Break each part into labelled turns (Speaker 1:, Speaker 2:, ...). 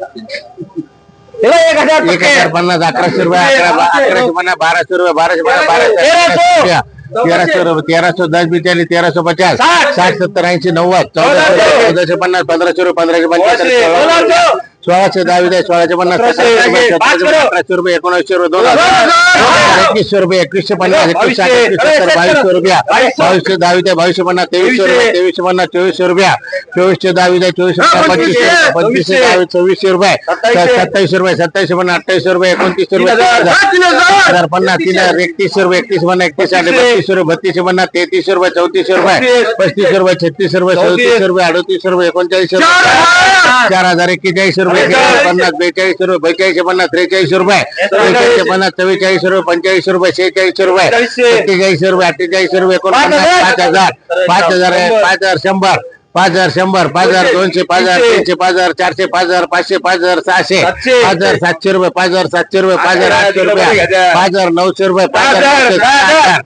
Speaker 1: तिला एक हजार
Speaker 2: एक हजार पन्नास अकराशे रुपये अकरा अकराशे पन्नास बाराशे रुपये बाराशे पन्नास बाराशे
Speaker 1: तेराशे.
Speaker 2: रुपया. तेराशे दस बिचाली तेराशे पचास
Speaker 1: साठ.
Speaker 2: सत्तर ऐंशी नव्वद चौदाशे
Speaker 1: चौदाशे.
Speaker 2: पन्नास पंधराशे रुपये पंधराशे पंच्याहत्तर
Speaker 1: सोळाशे.
Speaker 2: दहावी द्या सोळाशे पन्नास. अठराशे रुपये एकोणऐंशी रुपये दोन हजार. एकवीसशे रुपये एकवीसशे पन्नास एकवीस साठ
Speaker 1: बावीसशे.
Speaker 2: रुपया
Speaker 1: बावीसशे.
Speaker 2: दहावी द्या बावीसशे पन्नास तेवीसशे रुपये
Speaker 1: तेवीसशे.
Speaker 2: पन्नास चोवीसशे रुपया चोवीसशे दहावी द्या चोवीसशे पंचवीसशे
Speaker 1: पंचवीसशे. सव्वीसशे
Speaker 2: रुपये
Speaker 1: सत्तावीसशे.
Speaker 2: रुपये सत्तावीसशे पन्नास अठ्ठावीसशे रुपये एकोणतीसशे रुपये
Speaker 1: हजार.
Speaker 2: पन्नास तीन हजार एकतीसशे रुपये एकतीस पन्नास एकतीस साडे
Speaker 1: बत्तीसशे.
Speaker 2: रुपये बत्तीसशे पन्नास तेहतीसशे रुपये चौतीसशे रुपये
Speaker 1: पस्तीस.
Speaker 2: पस्तीसशे रुपये छत्तीसशे रुपये
Speaker 1: चौतीस.
Speaker 2: चौतीसशे रुपये अडतीसशे रुपये एकोणचाळीसशे. रुपये चार हजार एक्केचाळीसशे रुपये. पन्नास बेचाळीसशे रुपये बेचाळीसशे पन्नास त्रेचाळीसशे रुपये त्रेचाळीसशे पन्नास चव्वेचाळीसशे रुपये पंचेचाळीसशे रुपये शेहेचाळीसशे रुपये
Speaker 1: चाळीसशे.
Speaker 2: सत्तेचाळीसशे रुपये अठ्ठेचाळीसशे रुपये एकोणपन्नास. पाच हजार पाच हजार. पाच हजार शंभर पाच हजार शंभर पाच हजार दोनशे पाच हजार
Speaker 1: तीनशे.
Speaker 2: पाच हजार चारशे पाच हजार पाचशे पाच हजार सहाशे. पाच हजार सातशे रुपये पाच हजार सातशे रुपये पाच हजार आठशे रुपये. पाच हजार नऊशे रुपये पाच हजार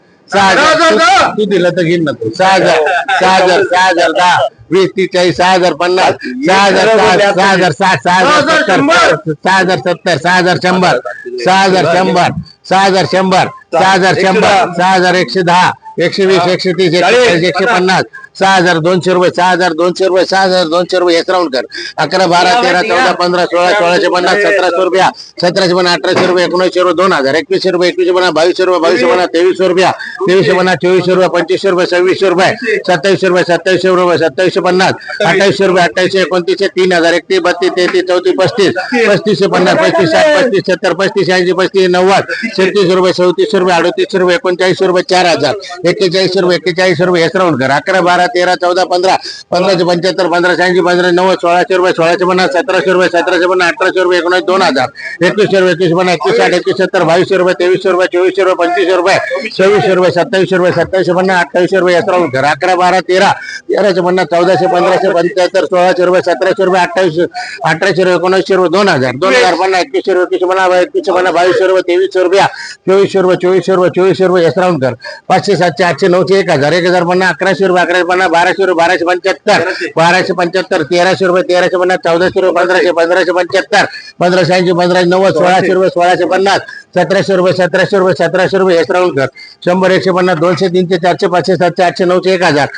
Speaker 2: तू दिलं तर घेईन ना तू सहा हजार सहा हजार सहा हजार दहा. वीस तीस चाळीस सहा हजार पन्नास. सहा हजार सहा सहा हजार साठ सहा हजार सत्तर. सहा हजार सत्तर सहा हजार शंभर. सहा हजार शंभर. सहा हजार शंभर. सहा हजार शंभर. सहा हजार एकशे दहा एकशे वीस एकशे तीस एकशे एकशे पन्नास. सहा हजार दोनशे रुपये सहा हजार दोनशे रुपये सहा हजार दोनशे रुपये हेच राऊंड कर. अकरा बारा तेरा चौदा पंधरा सोळा सोळाशे पन्नास सतराशे रुपया सतराशे पन्नास अठराशे रुपये एकोणीसशे रुपये दोन हजार एकवीसशे रुपये एकवीसशे पन्नास बावीसशे रुपये बावीसशे पन्नास तेवीसशे रुपया तेवीसशे पन्नास चोवीसशे रुपये पंचवीसशे रुपये सव्वीसशे रुपये सत्तावीसशे रुपये सत्तावीसशे रुपये सत्तावीसशे पन्नास अठ्ठावीसशे रुपये अठ्ठावीसशे एकोणतीसशे तीन हजार एकतीस बत्तीस तेहतीस चौतीस पस्तीस पस्तीसशे पन्नास पस्तीस साठ पस्तीस सत्तर पस्तीस ऐंशी पस्तीस नव्वद छत्तीसशे रुपये चौतीसशे रुपये अडतीस रुपये एकोणचाळीस रुपये चार हजार एक्केचाळीस रुपये एक्केचाळीस रुपये हेच राऊंड कर. अकरा बारा तेरा चौदा पंधरा पंधराशे पंच्याहत्तर पंधराशे ऐंशी पंधरा नव्वद सोळाशे रुपये सोळाशे पन्नास सतराशे रुपये सतराशे पन्नास अठराशे रुपये एकोणीस दोन हजार. एकवीसशे रुपये एकवीस पन्नास एकवीस साठ एकवीस सत्तर बावीसशे रुपये तेवीसशे रुपये चोवीसशे रुपये पंचवीसशे रुपये सव्वीसशे रुपये सत्तावीसशे रुपये सत्तावीसशे पन्नास अठ्ठावीसशे रुपये हेच राऊंड कर. अकरा बारा तेरा तेराशे पन्नास चौदाशे पंधराशे पंच्याहत्तर सोळाशे रुपये सतराशे रुपये अठ्ठावीसशे अठराशे रुपये एकोणीसशे रुपये दोन हजार. दोन हजार पन्नास एकवीसशे रुपये एकवीसशे पन्नास एकवीसशे पन्नास बावीसशे रुपये तेवीसशे रुपया चोवीसशे रुपये चोवीसशे रुपये चोवीसशे रुपये राऊंड कर पाचशे सातशे आठशे नऊशे एक हजार एक हजार पन्नास अकराशे रुपये अकराशे पन्नास बाराशे रुपये बाराशे पंच्याहत्तर बाराशे पंच्याहत्तर तेराशे रुपये तेराशे पन्नास चौदाशे रुपये पंधराशे पंधराशे पंच्याहत्तर पंधराशे ऐंशी पंधराशे नव्वद सोळाशे रुपये सोळाशे पन्नास सतराशे रुपये सतराशे रुपये सतराशे रुपये राऊंड कर शंभर एकशे पन्नास दोनशे तीनशे चारशे पाचशे सातशे आठशे नऊशे एक हजार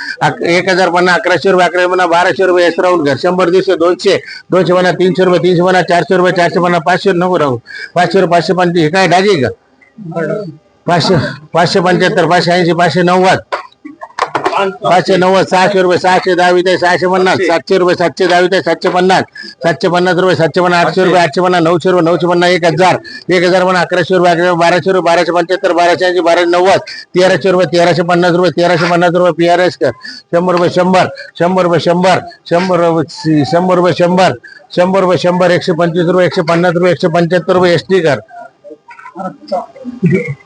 Speaker 2: एक हजार पन्नास अकराशे रुपये अकराशे पन्नास बाराशे रुपये राऊंड कर शंभर दीडशे दोनशे दोनशे पन्नास तीनशे रुपये तीनशे पन्नास चारशे रुपये चारशे पन्नास पाचशे नको राहू. पाचशे रुपये पाचशे पंचवीस हे काय डागी का? पाचशे पाचशे पंच्याहत्तर पाचशे ऐंशी पाचशे नव्वद. पाचशे नव्वद सहाशे रुपये सहाशे दहावीत आहे सहाशे पन्नास. सातशे रुपये सातशे दहावीत आहे सातशे पन्नास. सातशे पन्नास रुपये सातशे पन्नास आठशे रुपये आठशे पन्नास नऊशे रुपये नऊशे पन्नास एक हजार. एक हजार पन्नास अकराशे रुपये अकरा बाराशे रुपये बाराशे पंच्याहत्तर बाराशे ऐंशी बाराशे नव्वद. तेराशे रुपये तेराशे पन्नास रुपये तेराशे पन्नास रुपये पी आर एस कर. शंभर रुपये शंभर. शंभर रुपये शंभर. शंभर रुपये शंभर रुपये शंभर. शंभर रुपये शंभर. एकशे पंचवीस रुपये एकशे पन्नास रुपये एकशे पंच्याहत्तर रुपये एस टी कर. Harus.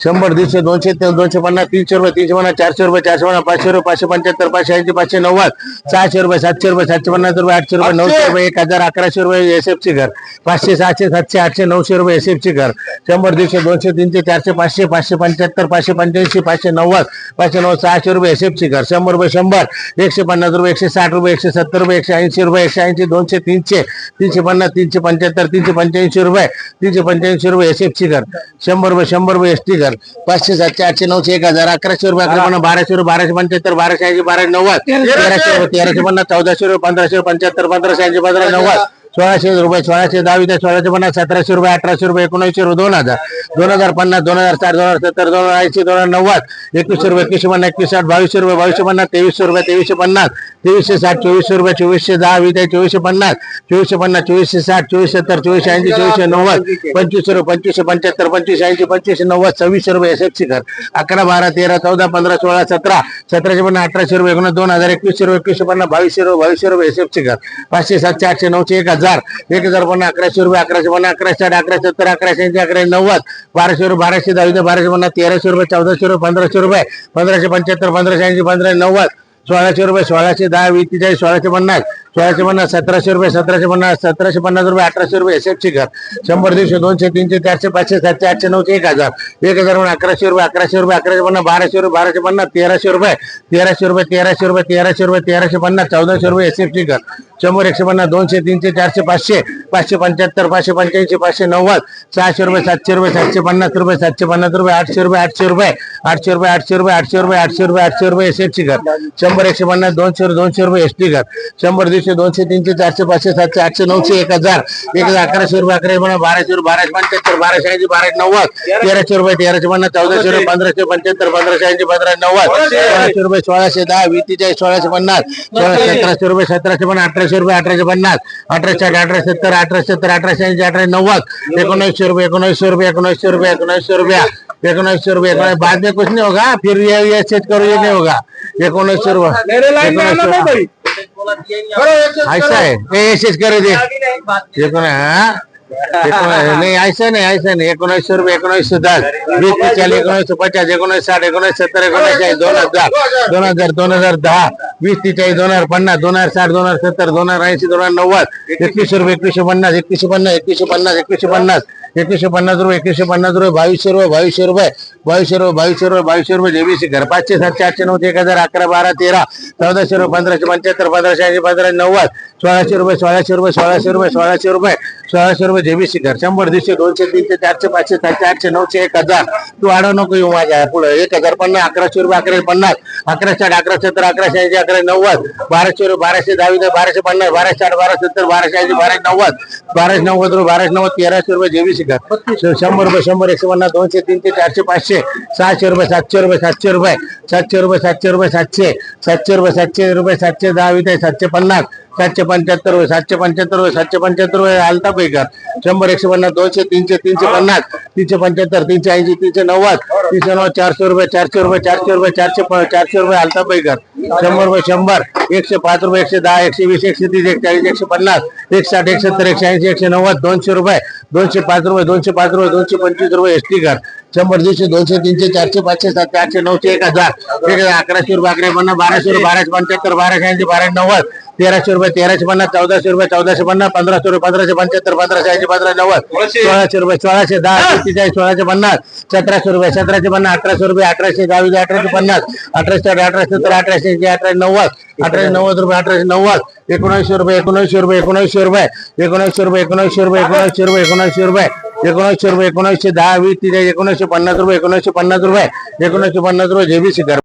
Speaker 2: शंभर दीडशे दोनशे दोनशे पन्नास तीनशे रुपये तीनशे पन्नास चारशे रुपये चारशे पन्नास पाचशे रुपये पाचशे पंच्याहत्तर पाचशे ऐंशी पाचशे नव्वद सहाशे रुपये सातशे रुपये सातशे पन्नास रुपये आठशे रुपये नऊशे रुपये एक हज़ार अकराशे रुपये एस एफ़ ची घर पाचशे सहाशे सातशे आठशे नऊशे रुपये एस एफ़ ची घर शंभर दीडशे दोनशे तीनशे चारशे पाचशे पाचशे पंच्याहत्तर पाचशे पंच्याऐंशी पाचशे नव्वद पाचशे नव्वद सहाशे रुपये एस एफ़ ची घर शंभर रुपये शंभर एकशे पन्नास रुपये एकशे साठ रुपये एकशे सत्तर रुपये एकशे ऐंशी रुपये एकशे ऐंशी दोनशे तीनशे तीनशे पन्नास तीनशे पंच्याहत्तर तीनशे पंच्याऐंशी रुपये तीनशे पंच्याऐंशी रुपये एस एफ़ ची घर शंभर रुपये शंभर रुपये एस टी हजार. पाचशे सातशे आठशे नऊशे एक हजार अकराशे रुपये अकरा पन्नास बाराशे रुपये बाराशे पंच्याहत्तर बाराशे ऐंशी बाराशे नव्वद तेराशे रुपये तेराशे पन्नास चौदाशे रुपये पंधराशे पंच्याहत्तर पंधराशे ऐंशी पंधरा नव्वद. सोळाशे रुपये सोळाशे दहा विद्या सोळाशे पन्नास सतराशे रुपये अठराशे रुपये एकोणीसशे रुपये दोन हजार. दोन हजार पन्नास दोन हजार चार दोन हजार सत्तर दोन हजार ऐंशी दोन हजार नव्वद. एकवीसशे रुपये एकवीसशे पन्नास एकवीस साठ बावीसशे रुपये बावीसशे पन्नास तेवीसशे रुपये तेवीसशे पन्नास. तेवीसशे साठ चोवीसशे रुपये चोवीसशे दहा विद्या चोवीसशे पन्नास. चोवीसशे पन्नास चोवीसशे साठ चोवीस सत्तर चोवीसशे ऐंशी चोवीसशे नव्वद. पंचवीसशे रुपये पंचवीसशे पंच्याहत्तर पंचवीसशे ऐंशी पंचवीसशे नव्वद सव्वीसशे रुपये एस एफ कर. अकरा बारा तेरा चौदा पंधरा सोळा सतरा. सतराशे पन्नास अठराशे रुपये एकोणीस दोन हजार एकवीसशे रुपये एकवीसशे पन्नास बावीसशे रुपये बावीसशे रुपये एस एफ कर. पाचशे सातशे आठशे नऊशे एक हजार. एक हजार पन्नास अकराशे रुपये अकराशे पन्नास अकराशे साठ अकराशे सत्तर अकराशे ऐंशी अकराशे नव्वद बाराशे रुपये बाराशे दहावीचे बाराशे पन्नास तेराशे रुपये चौदाशे रुपये पंधराशे रुपये पंधराशे पंच्याहत्तर पंधराशे ऐंशी पंधराशे नव्वद सोळाशे रुपये सोळाशे दहा वीस सोळाशे पन्नास सोळाशे पन्नास सतराशे रुपये सतराशे पन्नास सतराशे पन्नास रुपये अठराशे रुपये एसएफची घर. शंभर दीडशे दोनशे तीनशे चारशे पाचशे सातशे आठशे नऊशे एक हजार. एक हजार म्हणून अकराशे रुपये अकराशे रुपये अकराशे पन्नास बाराशे रुपये बाराशे पन्नास तेराशे रुपये तेराशे रुपये तेराशे रुपये तेराशे रुपये तेराशे पन्नास चौदाशे रुपये एसएफची घर. शंभर एकशे पन्नास दोनशे तीनशे चारशे पाचशे पाचशे पंच्याहत्तर पाचशे पंच्याऐंशी पाचशे नव्वद सहाशे रुपये सातशे रुपये सातशे पन्नास रुपये सातशे पन्नास रुपये आठशे रुपये आठशे रुपये आठशे रुपये आठशे रुपये आठशे रुपये आठशे रुपये आठशे रुपये एस टी कर. शंभर एकशे पन्नास दोनशे दोनशे रुपये एस टी कर. शंभर दीडशे दोनशे तीनशे चारशे पाचशे सातशे आठशे नऊशे एक हजार एक हजार अकराशे रुपये अकराशे पन्नास बाराशे रुपये बाराशे पंच्याहत्तर बाराशे ऐंशी बाराशे नव्वद तेराशे रुपये तेराशे पन्नास चौदाशे रुपये पंधराशे पंच्याहत्तर पंधराशे ऐंशी पंधराशे नव्वद सोळाशे. रुपये सोळाशे दहा वीस सोळाशे पन्नास सोळाशे सतराशे रुपये सतराशे पन्नास अठराशे रुपये अठराशे पन्नास अठराशे साठ अठराशे सत्तर अठराशे सत्तर अठराशे ऐंशी अठराशे नव्वद एकोणऐंशी रुपये एकोणऐंशी रुपये एकोणऐंशी रुपये एकोणऐंशी रुपये एकोणऐंशी रुपये एकोणऐंशी बाद में कुछ नहीं होगा फिर ये ये सेट करो ये नहीं होगा. एकोणऐंशी रुपये. ऐसा है ये ऐसे करे दे. एकोण नाही एकोण- नहीं ऐसा नहीं. ऐसा नहीं रुपये एकोणीसशे दस. वीस चाळीस एकोणऐंशी पचास एकोणऐंशी साठ एकोणीस सत्तर एकोणऐंशी दोन हजार दोन हजार दोन हजार दहा. वीस तेचाळीस दोन हजार पन्नास दोन हजार साठ दोन हजार सत्तर दोन हजार ऐंशी दोन हजार नव्वद. एकवीसशे रुपये एकवीसशे पन्नास एकवीसशे पन्नास एकवीसशे पन्नास एकवीसशे पन्नास. एकवीसशे पन्नास रुपये एकवीसशे पन्नास रुपये बावीसशे रुपये बावीसशे रुपये. बावीसशे रुपये बावीसशे रुपये बावीसशे रुपये जेवीसशे घर. पाचशे सातशे आठशे नऊशे एक हजार अकरा बारा तेरा चौदाशे रुपये पंधराशे पंच्याहत्तर पंधराशे ऐंशी पंधराशे नव्वद. सोळाशे रुपये सोळाशे रुपये सोळाशे रुपये सोळाशे रुपये. सोळाशे रुपये जेबीसी घर शंभर दीडशे दोनशे तीनशे चारशे पाचशे सातशे आठशे नऊशे एक हजार. तू आडव नको येऊ माझ्या. पुढे एक हजार पन्नास अकराशे रुपये अकराशे पन्नास. अकराशे आठ अकराशे सत्तर अकराशे ऐंशी अकरा नव्वद. बाराशे रुपये बाराशे दहावी बाराशे पन्नास बाराशे साठ बारा सत्तर बाराशे ऐंशी बाराशे नव्वद. बाराशे नव्वद रुपये बाराशे नव्वद तेराशे रुपये जेबीसी घर. शंभर रुपये शंभर एकशे पन्नास दोनशे तीनशे चारशे पाचशे सहाशे रुपये सातशे रुपये सातशे रुपये सातशे रुपये सातशे रुपये सातशे सातशे रुपये सातशे रुपये सातशे दहा सातशे पन्नास. सातशे पंच्याहत्तर वय सातशे पंच्याहत्तर रुपये सातशे पंच्याहत्तर रुपये आलता पैका शंभर एकशे पन्नास दोनशे तीनशे तीनशे पन्नास तीनशे पंच्याहत्तर तीनशे ऐंशी तीनशे नव्वद तीनशे नव्वद चारशे रुपये चारशे रुपये चारशे रुपये चारशे चारशे रुपये आलता पैका शंभर रुपये शंभर एकशे पाच रुपये एकशे दहा एकशे वीस एकशे तीस एकशे चाळीस एकशे पन्नास एकशे साठ एकशे सत्तर एकशे ऐंशी एकशे नव्वद दोनशे रुपये दोनशे पाच रुपये दोनशे पाच रुपये दोनशे पंचवीस रुपये एस टी कर शंभर दीडशे दोनशे तीनशे चारशे पाचशे सातशे आठशे नऊशे एक हजार. एक हजार अकराशे रुपये अकरा पन्नास बाराशे रुपये बाराशे पंच्याहत्तर बाराशे ऐंशी बाराशे नव्वद तेराशे रुपये तेराशे पन्नास चौदाशे रुपये चौदाशे पन्नास पंधराशे रुपये पंधराशे पंच्याहत्तर पंधराशे ऐंशी पंधरा नव्वद सोळाशे रुपये सोळाशे दहा चाळीस सोळाशे पन्नास सतराशे रुपये सतराशे पन्नास अठराशे रुपये अठराशे दहावी अठराशे पन्नास अठराशे अठराशे सत्तर अठराशे ऐंशी अठराशे नव्वद अठराशे नव्वद रुपये अठराशे नव्वद एकोणऐंशी रुपये एकोणऐंशी रुपये एकोणऐंशी रुपये एकोणऐंशी रुपये एकोणऐंशी रुपये एकोणऐंशी रुपये एकोणऐंशी रुपये एकोणऐंशी रुपये एकोणऐंशी दहा वीस तीस एकोणऐंशी पन्नास रुपये एकोणऐंशी पन्नास रुपये एकोणऐंशी पन्नास रुपये जेबीसी कर